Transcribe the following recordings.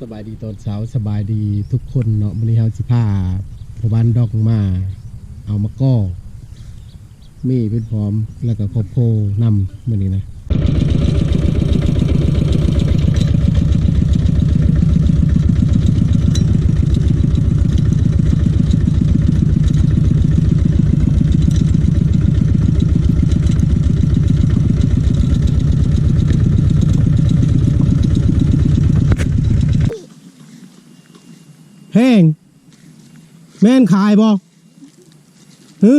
สบายดีตอนเช้าสบายดีทุกคนเนาะมันนี้เฮาสิพาพอบ้านดอกมา เอามาก้อมีเป็นพร้อมแล้วก็ครอบโพนำมื้อนี้นะแห้ง แม่นขายบ่ฮึ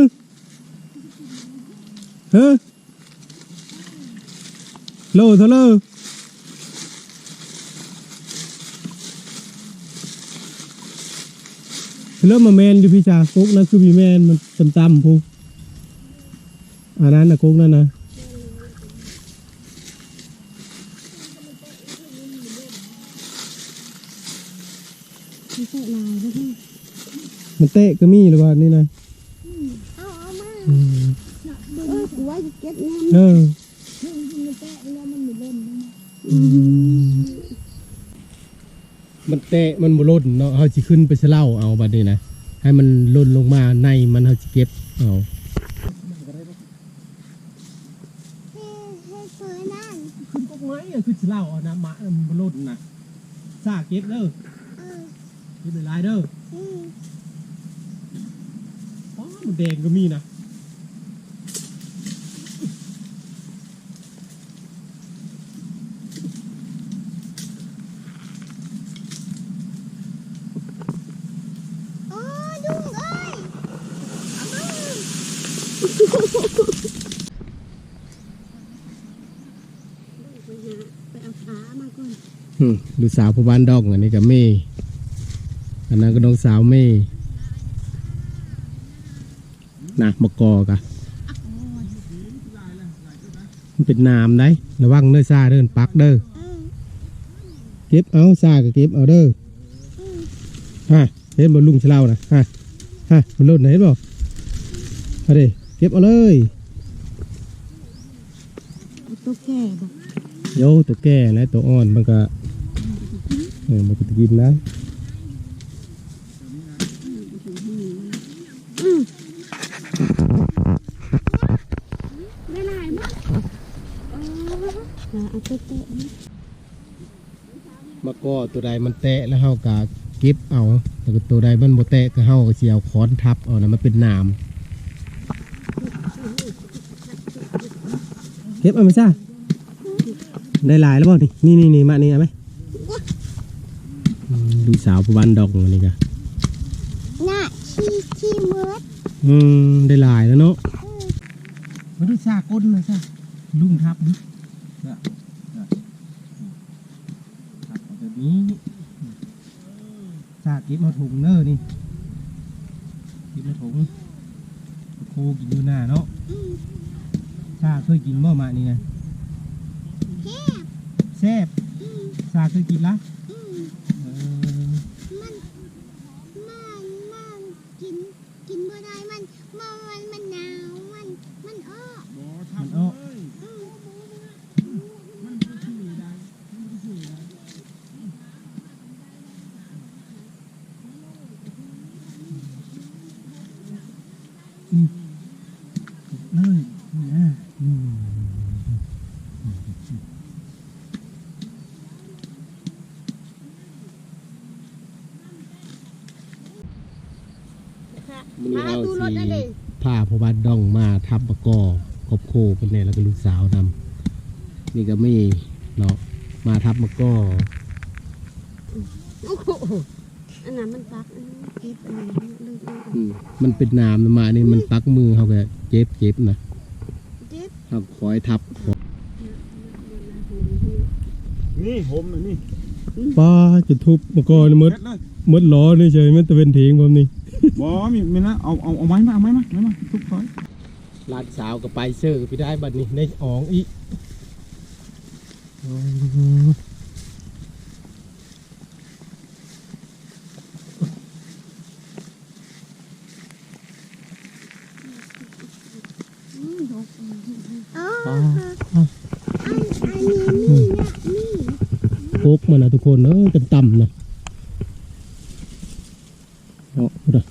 ฮึโลเท่าเลอเริ่มมาแมนอยู่พี่จ่ากุ๊กนั่นคือพี่แมนมันต่ำๆพูอันนั้นนะกุ๊กนั่นนะ มีเศษลายก็ที่ มันเตะก็มีหรือว่านี่นะเอาเอามาอืมเออกูว่าจะเก็บน้เออำมันแตะแล้วมันมีเล่นอืมมันเตะมันบ่ล่นเนาะเฮาสิขึ้นไปสะเล่าเอาบัดนี้นะให้มันล่นลงมาในมันเฮาสิเก็บเอาเฮ้เฮ้เฟยนั่นขึ้นกกไม้อะคือสะเล่าเอานะมะมันบ่ล่นนะซาเก็บเด้อเออเก็บหลายๆเด้ออืมอ๋อมัน แดงก็มีนะโอ้ดุงเอ้ยไปเอาขามาก่อนหึดูสาวผู้บ้านดอกอันนี้ก็เมอันนั้นก็น้องสาวเม นะมะกอกะมันเป็นน้ำได้ระวังเด้อซ่าเด้อปักเด้อเออเก็บเอาซาก็เก็บเอาเด้ออืมฮะเห็นบ่ลุงเชลานะฮะฮะมันหล่นนะเห็นบ่เอาดิเก็บเอาเลยเอาตัวแก่บอกโยตัวแก่นะตัวอ่อนมันก็เออมันก็จะกินนะ ได้ลายมั้งเออเอาตัวเตะนี่ มะ กอตัวใดมันแตะแล้วเฮาก็เก็บเอาแล้วก็ตัวใดมันบ่แตะก็เฮาก็สิเอาค้อนทับเอานะมันเป็นน้ำเก็บเอาไหมซ่าได้หลายแล้วบ่นี่นี่นี่มานี่เอาไหมอืมดูสาวผู้บ้านดอกอันนี้ก็น่ะขี้ขี้มืดอืมได้หลายแล้วเนาะมาดูซาก้นหน่อยซ่าลุงทับดิทับเอาแบบ นี้ซาเก็บมาถุงเน้อนี่เก็บมาถุงโคกินอยู่หน้าเนาะอืมซาเคยกินบ่มานี่นะแซบแซ่บอืมซาเคยกินละ อืม เออ มันมันมันกินกินบ่ได้มันมันมันมันหนาวมันมันอ้อ มันอ้อ อืม เลยนะอืม ค่ะ มื้อนี้ มา เฮา ดูรถนั่น สิ เลย พาพ่อบ้านดองมาทับมะกอครอบโค เพิ่นเนี่ยแล้วก็ลูกสาวนำนี่ก็มีเนาะมาทับมะกอโอ้โหอันนั้นมันปักอันนี้เก็บอันนี้เลยเลยอืมมันเป็นน้ำมานี่มันปักมือเขาก็เจ็บเจ็บนะเก็บเขาคอยทับนี่ผมน่ะนี่ป้าจะทุบมะกอนี่มดเด็ดเลยมดล้อนี่ใช่มันตะเป็นเถียงผมนี่บ่มีมีนะเอาเอาเอาไม้มาเอาไม้มาไม้มาทุบถอย ลานสาวก็ไปเซอร์กับพี่ได้บัดนี้ในอ่องอีกอ๋อป้าอันอันนี้นี่นะนี่โคกมันนะทุกคนเออต่ำๆนะเนาะพุ่นน่ะ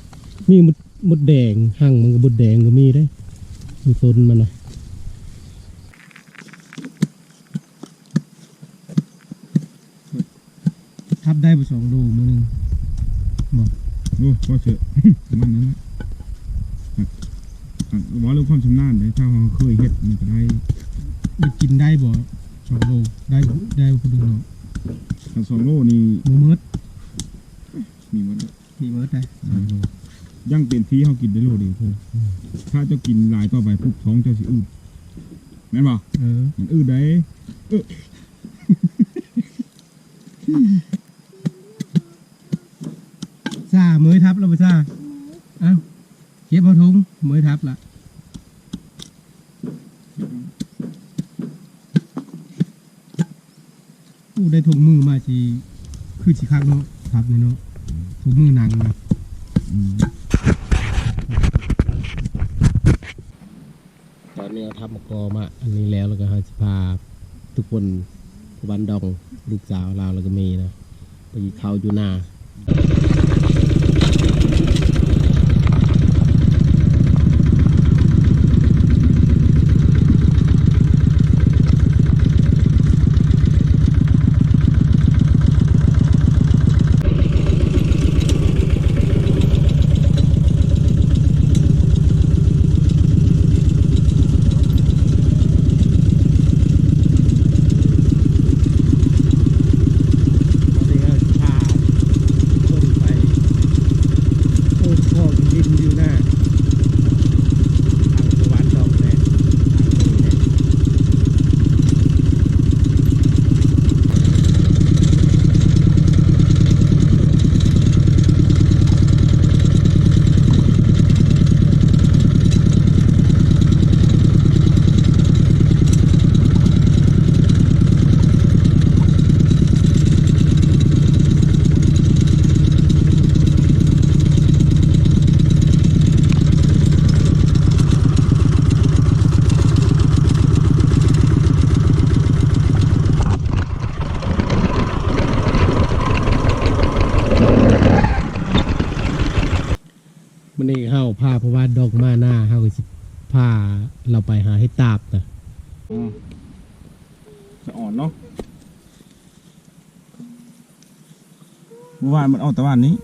มีมดมดแดงหั่งมันก็มดแดงก็มีได้ มีต้นมันนะทับได้ไปสองโลมือหนึ่งโอ้พอเถอะมันนั้นนะอะว่าเรื่องความชำนาญเลยถ้าเราเคยเฮ็ดมันก็ได้มันกินได้บ่สองโลได้ได้คนดูเนาะถ้าสองโลนี่มือมืดมีมันมีมืดได้ย่าง เต็มที่เขากินได้โลเดียวพอถ้าเจ้ากินหลายต่อไปปุ๊บท้องเจ้าสิอืดแม่นบ่เออมันอืดได้ซ่ามือทับแล้วไปซ่าเอ้าเก็บเอาถุงมือทับละอู้ได้ถุงมือมาทีคือสิคักเนาะทับนี่เนาะถุงมือหนังนะ อืม อนนี้เราทำมากอมา อันนี้แล้วแล้วก็เราจะพาทุกคนพวันดองลูกสาวเราแล้วก็มีนะไปเขาอยู่หน้า ตอนนี้ก็พาคนไปโอ้พ่อดินอยู่หน้าทางสวรรค์ดอกแดงทางนี้เนี่ยมันนี่เข้าพาเพราะว่าดอกมาหน้าเข้าก็สิพาเราไปหาให้ตาบนะ อ๋อจะอ่อนเนาะเมื่อวานมันออกแต่วันนี้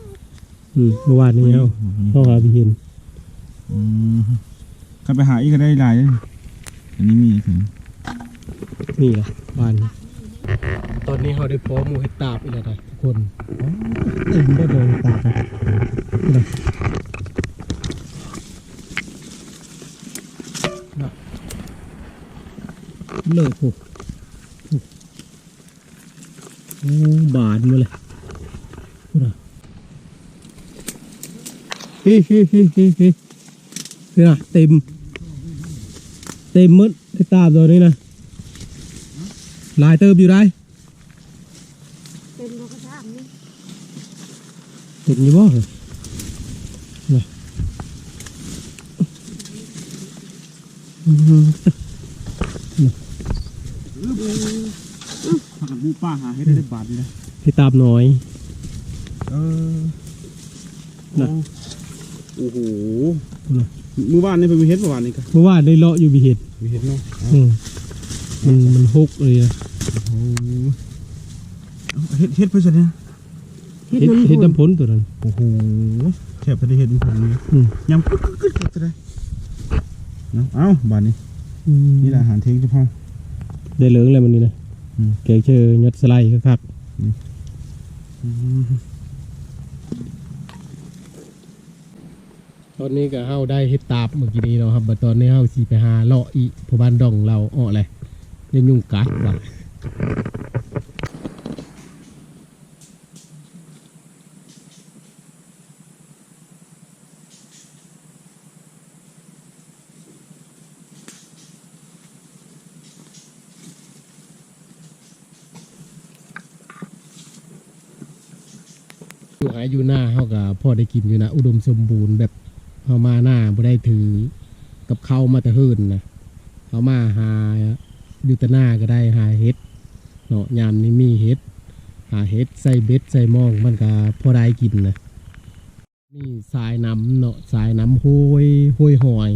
อืมเมื่อวานนี้เข้าเข้าหาพี่เห็นอืมถ้าไปหาอีกก็ได้หลายเลยอันนี้มีถึงนี่นะบ้านนี้ตอนนี้เขาได้พร้อมหมูให้ตาบอีกแล้วนะทุกคนเต็มได้เลยตาบนะนี่นะนะเลิกผูกโอ้บาดมาเลย พูดนะฮิฮิฮิฮิฮินี่นะเต็ม เต็มหมดให้ตาบตัวนี้นะหลายเติบอยู่ได้เป็นโลกธาตุนี่เห็นอยู่บ่เหรอน่ะอืมถ้ากับบูป้าหาให้ได้บาทเลยให้ตาบหน่อย เออน่ะโอ้โหน่ะมือบ้านนี่เป็นมือเฮ็ดเมื่อวานนี่ก็เพราะว่าได้เลาะอยู่บีเห็ดมือเฮ็ดเนาะอืมมันมันหกเลยอะโอ้โหเอาเฮ็ดเฮ็ดเพื่อจะเนี่ยเห็ดเห็ดน้ำพ้นตัวนั้นโอ้โหแทบจะได้เฮ็ดเป็นผมเลยอืมยำกึ๊กกึ๊กกึ๊กกึ๊กจะได้เนาะเอ้าบาทนี้อืมนี่แหละอาหารเทงเฉพาะได้เหลืองอะไรมันนี่นะอืมแกงเชอยัดสไลด์คักอืม ๆ ตอนนี้ก็เฮาได้เห็ดตาบเมื่อกี้นี้เนาะครับบัดตอนนี้เฮาสิไปหาเลาะอีพบ้านดองเราอ้อเลยได้ยุ่งกัดว่ะอยู่หาอยู่หน้าเขาก็พ่อได้กินอยู่นะ อุดมสมบูรณ์แบบ เขามาหน้าบ่ได้ถือ กับเขามาแต่เฮิรนนะเขามาหาอยู่แต่หน้าก็ได้หาเห็ดเนาะยามนี้มีเห็ดหาเฮ็ดใส่เบ็ดใส่หมองมันก็พอได้กินนะนี่สายน้ำเนาะสายน้ำห้วยห้วยหอย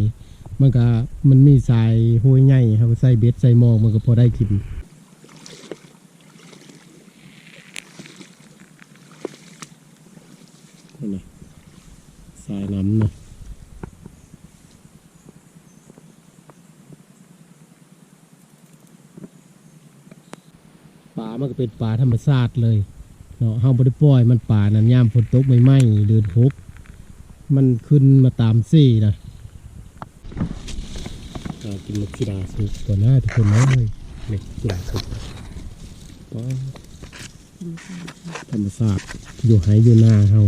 มันก็มันมีสายห้วยใหญ่ครับใส่เบ็ดใส่หมองมันก็พอได้กินสายน้ำเนาะ ป่ามันก็ เป็นป่าธรรมชาติเลยเนาะเฮาบ่ได้ปล่อยมันป่านั้นยามฝนตกใหม่ๆเดือนหกมันขึ้นมาตามซี่นะกินมักสิดาสุกก่อนหน้าทุกคนเลยนี่สิดาสุกธรรมชาติอยู่ไหอยู่หน้าเฮา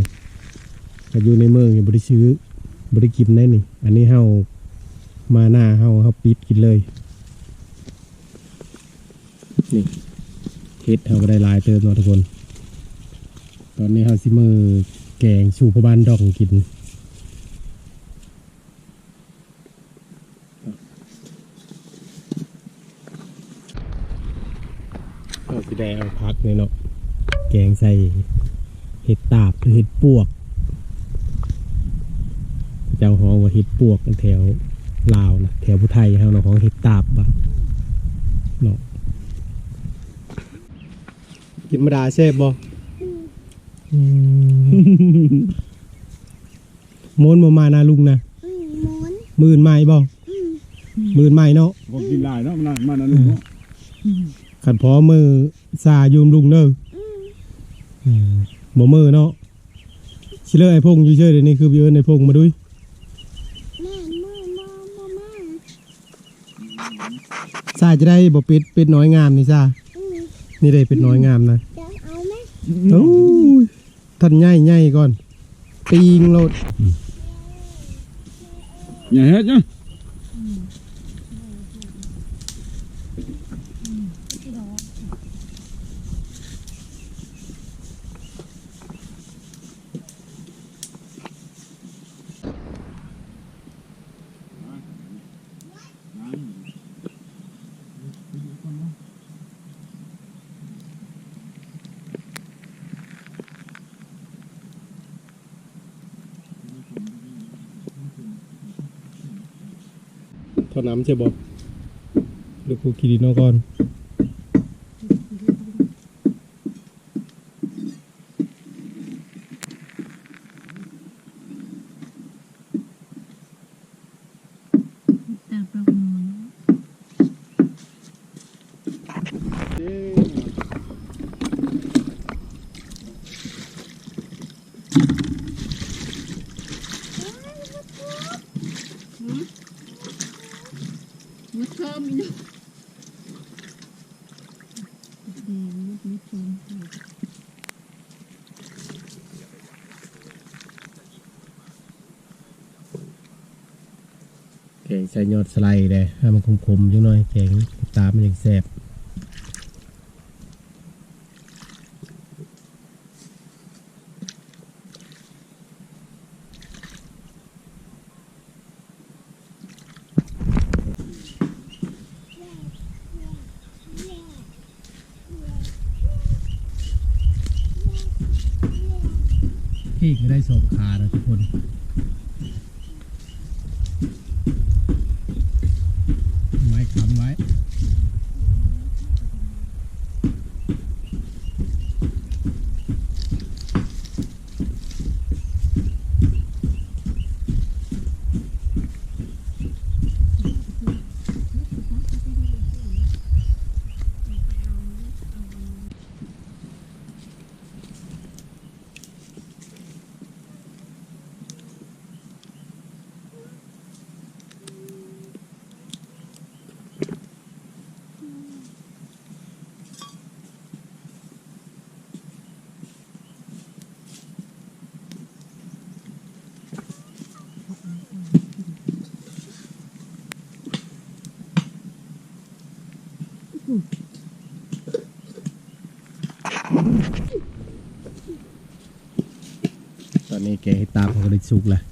ถ้าอยู่ในเมืองยังบ่ได้ซื้อบ่ได้กินได้นี่ อันนี้เฮามาหน้าเฮาเฮาปิดกินเลยนี่ เฮ็ดเฮาก็ได้ลายเติมเนาะทุกคน ตอนนี้เฮาสิมือแกงชูพะบานดอกกินเฮาสิได้เอาพักนี่เนาะแกงใส่เห็ดตาบหรือเห็ดปวก เจ้าฮ้องว่าเห็ดปวกกันแถวลาวนะแถวผู้ไทยเฮาเนาะของเห็ดตาบบ่ะเนาะ กินมาดาเซฟบ่โมนบ่มานะลุงนะอืมหมุนหมื่นไม้บ่อืมหมื่นไม้เนาะผมกินหลายเนาะมันมันนั่นเนาะขันพอมือซายุมลุงเด้ออืมบ่มือเนาะชิเลอไอ้พงอยู่เฉยๆเดี๋ยวนี้คือพี่เอิ้นไอ้พงมาด้วยแม่มือมอมอมาซาจะได้บ่เป็ดเป็ดน้อยงามนี่ซาอืม นี่ได้เป็ดน้อยงามนะจะเอาไหมโอ้ยท่านใหญ่ๆก่อนปิงโลดอย่าเฮ็ดจ้ะเท่าน้ำใช่บ่เดี๋ยวกูกินดีเนาะก่อน แต่ประมง มุดเพิ่มอีกนะแดงมุดมุดเพิ่ม แกง ใส่ยอดสไลด์เลยให้มันคมๆจังหน่อยแกงตามันยังแซ่บพี่ก็ได้สองขาแล้วทุกคนไม้ค้ำไว้ ตอนนี้ แกให้ตามเขาก็ได้สุกแหละ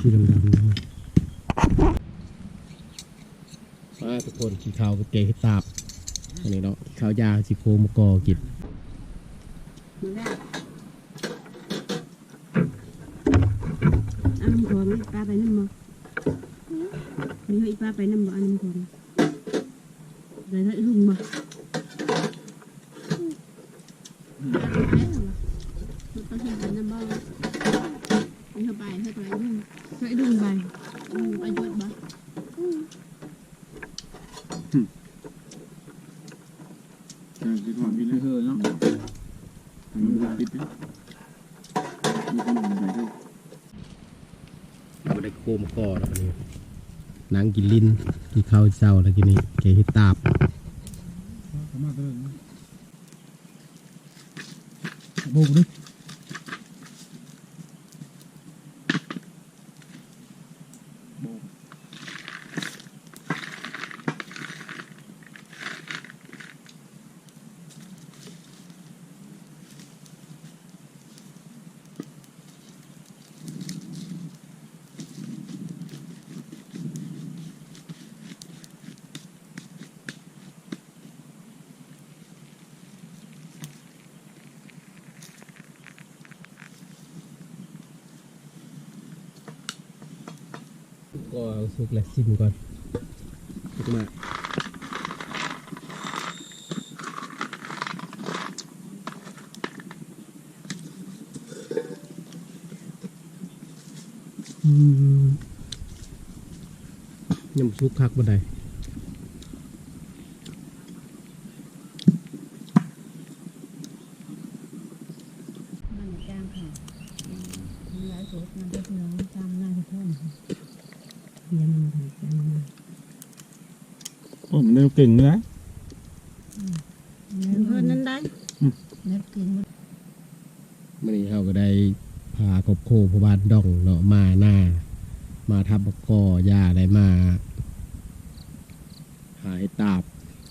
อ้ขี้ดำๆนะมาทุกคนขี้ขาเกยให้ตาบอันนี้เนาะขี้ขายาสิโคมกอกินมันได้อันน้ของปลาไปน้ำบ่มีให้ปลาไปน้ำบ่อันน้ำของได้ได้ลุงบ่มันต้องเห็นกันน้ำบ่มันเข้าไปเข้าไปลุงเข้าไปลุงไปลุงไปจดบ่ อืม การคิดว่ามีเลยเฮ้อเนาะมันบ่ติดนะมีคนอื่นไปด้วย เราได้โคมกอแล้วอันนี้นาง กินลิ้นกินข้าวเจ้าแล้วกินนี่เกยให้ตาบสามารถเลยนะโบกดิก็เอาสุกและซิมก่อนสุกมากอืมยำซุกคักบ่ได้มันจ้างค่ะมันหลายสุดมันเด็กน้องจำหน้าทุกคนเรียนมันค่ะจำมัน โอ้มันเร็วเก่งเลยนะเพิ่นนั้นได้เล็บกินหมดมื่อนี้เราก็ได้พากบโคพบานดองเนาะมาหน้า มาทับกอยาได้มา หาเห็ดตาบ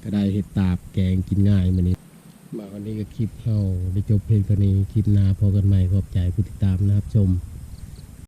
ก็ได้เห็ดตาบแกงกินง่ายมื่อนี้ มาวันนี้ก็คลิปเราได้จบเพลงตัวนี้คลิปหน้าพอกันใหม่ขอบใจผู้ติดตามนะครับชม